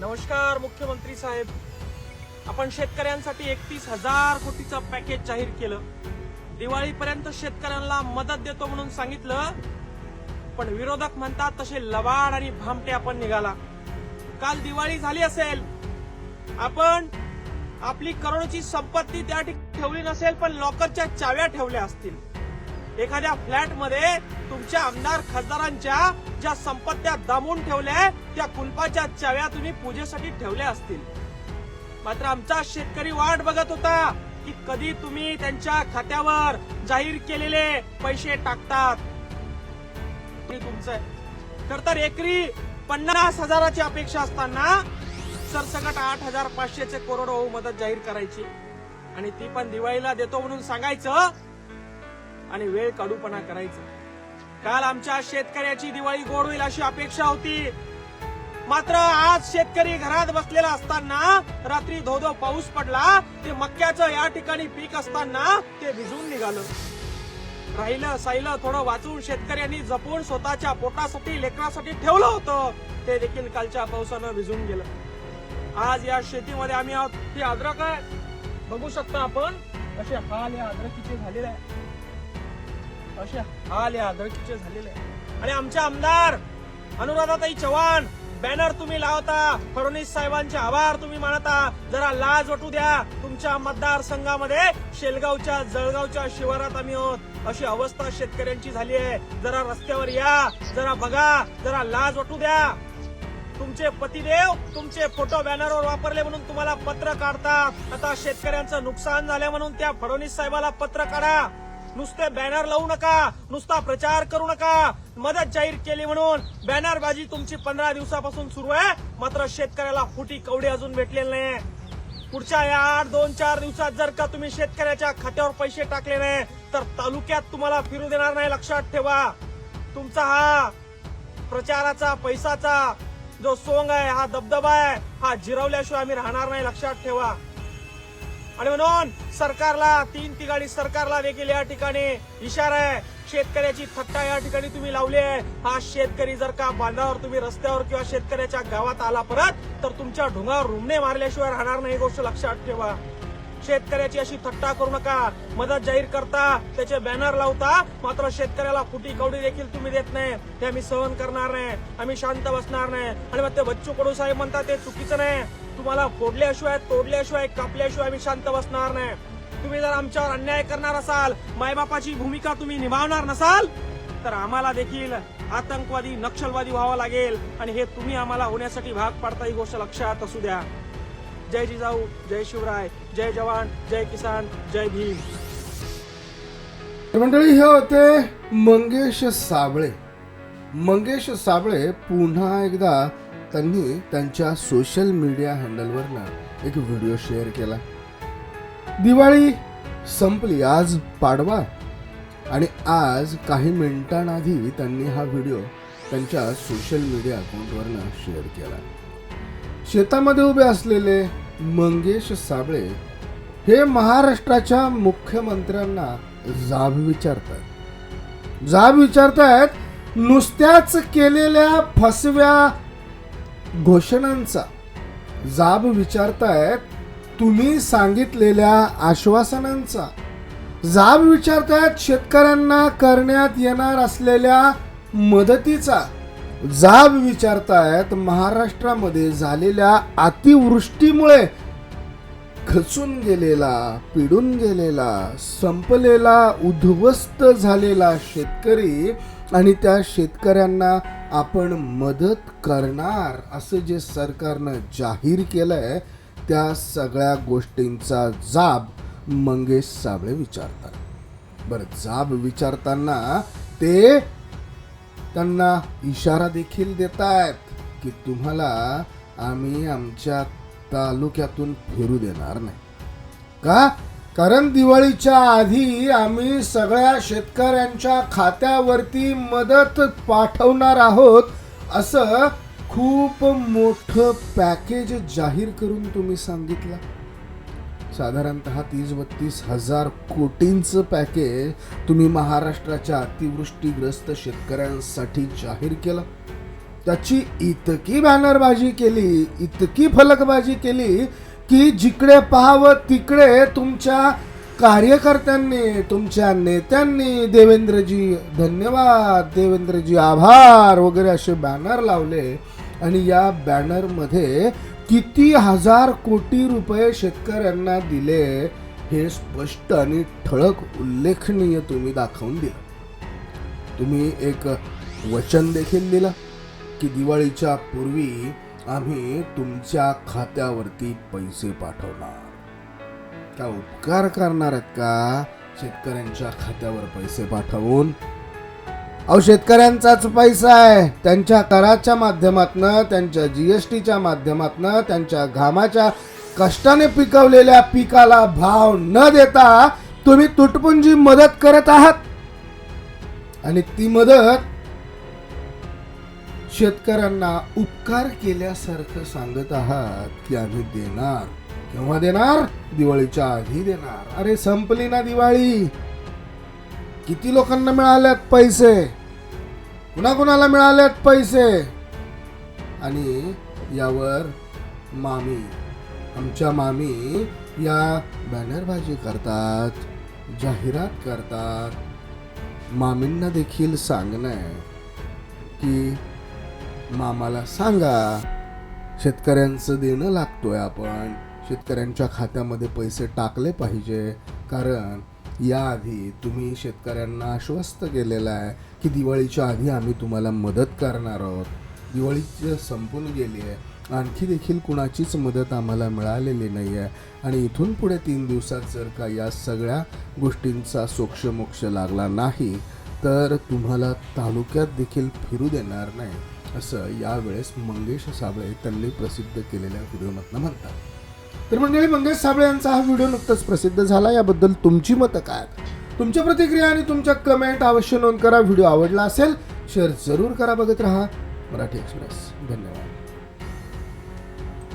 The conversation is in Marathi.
नमस्कार मुख्यमंत्री साहेब. आपण शेतकऱ्यांसाठी एकतीस हजार कोटीचं पॅकेज जाहीर केलं. दिवाळीपर्यंत शेतकऱ्यांना मदत देतो म्हणून सांगितलं पण विरोधक म्हणतात तसे लबाड आणि भामटे आपण निघाला. काल दिवाळी झाली असेल. आपण आपली करोडची संपत्ती त्या ठिकाणी ठेवली नसेल पण लॉकरच्या चाव्या ठेवल्या असतील. एखाद्या फ्लॅटमध्ये तुमच्या आमदार खासदारांच्या ज्या संपत्त्या दामून ठेवल्या त्या कुलपाच्या चाव्या तुम्ही पूजेसाठी ठेवल्या असतील. मात्र आमचा शेतकरी वाट बघत होता की कधी तुम्ही त्यांच्या खात्यावर जाहीर केलेले पैसे टाकतात. तुमचं खर तर तर एकरी पन्नास हजाराची अपेक्षा असताना सरसकट आठ हजार पाचशेचे करोड होऊ मदत जाहीर करायची. आणि ती पण दिवाळीला देतो म्हणून सांगायचं आणि वेळ काढूपणा करायचं. काल आमच्या शेतकऱ्याची दिवाळी गोड होईल अशी अपेक्षा होती. मात्र आज शेतकरी घरात बसलेला असताना रात्री धो धो पाऊस पडला ते मक्याचं या ठिकाणी पीक असताना ते भिजून निघालं. राहिलं साहिलं थोडं वाचून शेतकऱ्यांनी जपून स्वतःच्या पोटासाठी लेकरासाठी ठेवलं होतं. ते देखील कालच्या पावसानं भिजून गेलं. आज या शेतीमध्ये आम्ही आहोत. ही अद्रक आहे. बघू शकता आपण असे हाल या अद्रकीचे झालेले आहे. असे हाल या अद्रकीचे झालेले आहे आणि आमचे आमदार अनुराधाताई चव्हाण बॅनर तुम्ही लावता फडणवीस साहेबांचे आभार तुम्ही मानता. जरा लाज वाटू द्या. तुमच्या मतदारसंघामध्ये शेलगावच्या जळगावच्या शिवारात आम्ही आहोत. अशी अवस्था शेतकऱ्यांची झाली आहे. जरा रस्त्यावर या. जरा बघा. जरा लाज वाटू द्या. तुमचे पतिदेव तुमचे फोटो बॅनरवर वापरले म्हणून तुम्हाला पत्र काढतात. आता शेतकऱ्यांचं नुकसान झालं म्हणून त्या फडणवीस साहेबाला पत्र काढा. नुसते बॅनर लावू नका नुसता प्रचार करू नका. मदत जाहीर केली म्हणून बॅनरबाजी तुमची पंधरा दिवसापासून सुरू आहे. मात्र शेतकऱ्याला फुटी कवडी अजून भेटलेली नाही पुढच्या या आठ दोन चार दिवसात जर का तुम्ही शेतकऱ्याच्या खात्यावर पैसे टाकले नाही तर तालुक्यात तुम्हाला फिरू देणार नाही. लक्षात ठेवा. तुमचा हा प्रचाराचा पैसाचा जो सोंग आहे हा दबदबा आहे हा जिरवल्याशिवाय आम्ही राहणार नाही. लक्षात ठेवा. आणि म्हणून सरकारला तीन तिघाडी सरकारला देखील या ठिकाणी इशारा आहे. शेतकऱ्याची थट्टा या ठिकाणी तुम्ही लावली आहे. हा शेतकरी जर का बांधावर तुम्ही रस्त्यावर किंवा शेतकऱ्याच्या गावात आला परत तर तुमच्या ढोंगावर रुमणे मारल्याशिवाय राहणार नाही गोष्ट लक्षात ठेवा. शेतकऱ्याची अशी थट्टा करू नका. मदत जाहीर करता त्याचे बॅनर लावता मात्र शेतकऱ्याला फुटी कवडी देखील तुम्ही देत नाही. ते आम्ही सहन करणार नाही. आम्ही शांत बसणार नाही. आणि मग ते बच्चू कडू साहेब म्हणतात ते चुकीचं नाही. तुम्हाला फोडल्याशिवाय तोडल्याशिवाय कापल्याशिवाय आम्ही शांत बसणार नाही. तुम्ही जर आमच्यावर अन्याय करणार असाल मायबापाची भूमिका तुम्ही निभावणार नसाल तर आम्हाला देखील आतंकवादी नक्षलवादी व्हावं लागेल. आणि हे तुम्ही आम्हाला होण्यासाठी भाग पाडता ही गोष्ट लक्षात असू द्या. जय जिजाऊ जय शिवराय जय जवान जय किसान जय भीम. मंडळी हे होते मंगेश साबळे. मंगेश साबळे पुन्हा एकदा त्यांनी त्यांच्या सोशल मीडिया हँडलवरनं एक व्हिडिओ शेअर केला. दिवाळी संपली आज पाडवा. आणि आज काही मिनिटांआधी त्यांनी हा व्हिडिओ त्यांच्या सोशल मीडिया अकाउंटवरनं शेअर केला. शेतामध्ये उभे असलेले मंगेश साबळे हे महाराष्ट्राच्या मुख्यमंत्र्यांना जाब विचारतात. जाब विचारतायत नुसत्याच केलेल्या फसव्या घोषणांचा जाब विचारतायत तुम्ही सांगितलेल्या आश्वासनांचा जाब विचारतायत शेतकऱ्यांना करण्यात येणार असलेल्या मदतीचा जाब विचारतायत महाराष्ट्रामध्ये झालेल्या अतिवृष्टीमुळे खचून गेलेला पिडून गेलेला संपलेला उद्ध्वस्त झालेला शेतकरी आणि त्या शेतकऱ्यांना आपण मदत करणार असं जे सरकारनं जाहीर केलंय त्या सगळ्या गोष्टींचा जाब मंगेश साबळे विचारतात. बरं जाब विचारताना ते त्यांना इशारा देखील देत आहेत की तुम्हाला आम्ही आमच्या तालुक्यातून फिरू देणार नाही. का? कारण दिवाळीच्या आधी आम्ही सगळ्या शेतकऱ्यांच्या खात्यावरती मदत पाठवणार आहोत असं खूप मोठं पॅकेज जाहीर करून तुम्ही सांगितलं. साधारणतः तीस बत्तीस हजार कोटींचं पॅकेज तुम्ही महाराष्ट्राच्या अतिवृष्टीग्रस्त शेतकऱ्यांसाठी जाहीर केलं. त्याची इतकी बॅनरबाजी केली इतकी फलकबाजी केली की जिकडे पाहावं तिकडे तुमच्या कार्यकर्त्यांनी तुमच्या नेत्यांनी देवेंद्रजी धन्यवाद देवेंद्रजी आभार वगैरे असे बॅनर लावले. आणि या बॅनरमध्ये किती हजार कोटी रुपये शेतकऱ्यांना दिले हे स्पष्ट आणि ठळक उल्लेखनीय तुम्ही दाखवून दिलं. तुम्ही एक वचन देखील दिलं की दिवाळीच्या पूर्वी आम्ही तुमच्या खात्यावरती पैसे पाठवणार. त्या उपकार करणार आहेत का? शेतकऱ्यांच्या खात्यावर पैसे पाठवून. अहो शेतकऱ्यांचाच पैसा आहे. त्यांच्या कराच्या माध्यमातनं त्यांच्या जी एस टीच्या माध्यमातनं त्यांच्या घामाच्या कष्टाने पिकवलेल्या पिकाला भाव न देता तुम्ही तुटपुंजी मदत करत आहात. आणि ती मदत शेतकऱ्यांना उपकार केल्यासारखं सांगत आहात की आम्ही देणार. केव्हा देणार? दिवाळीच्या आधी देणार. अरे संपली ना दिवाळी. किती लोकांना मिळाल्यात पैसे? कुणाकुणाला मिळाल्यात पैसे? आणि यावर मामी आमच्या मामी या बॅनरबाजी करतात जाहिरात करतात. मामींना देखील सांगणं आहे की मामाला सांगा. शेतकऱ्यांचं देणं लागतोय आपण. शेतकऱ्यांच्या खात्यामध्ये पैसे टाकले पाहिजे. कारण याआधी तुम्ही शेतकऱ्यांना आश्वस्त केलेलं आहे की दिवाळीच्या आधी आम्ही तुम्हाला मदत करणार आहोत. दिवाळीचं संपून गेली आहे आणखी देखील कुणाचीच मदत आम्हाला मिळालेली नाही आहे आणि इथून पुढे तीन दिवसात जर का या सगळ्या गोष्टींचा सोक्षमोक्ष लागला नाही तर तुम्हाला तालुक्यात देखील फिरू देणार नाही. असं यावेळेस मंगेश साबळे त्यांनी प्रसिद्ध केलेल्या व्हिडिओमधनं म्हणतात. तर मंडळी मंगेश साबळे यांचा हा व्हिडिओ नुकताच प्रसिद्ध झाला. याबद्दल तुमची मतं काय तुमच्या प्रतिक्रिया आणि तुमच्या कमेंट अवश्य नोंद करा. व्हिडिओ आवडला असेल शेअर जरूर करा. बघत राहा मराठी एक्सप्रेस. धन्यवाद.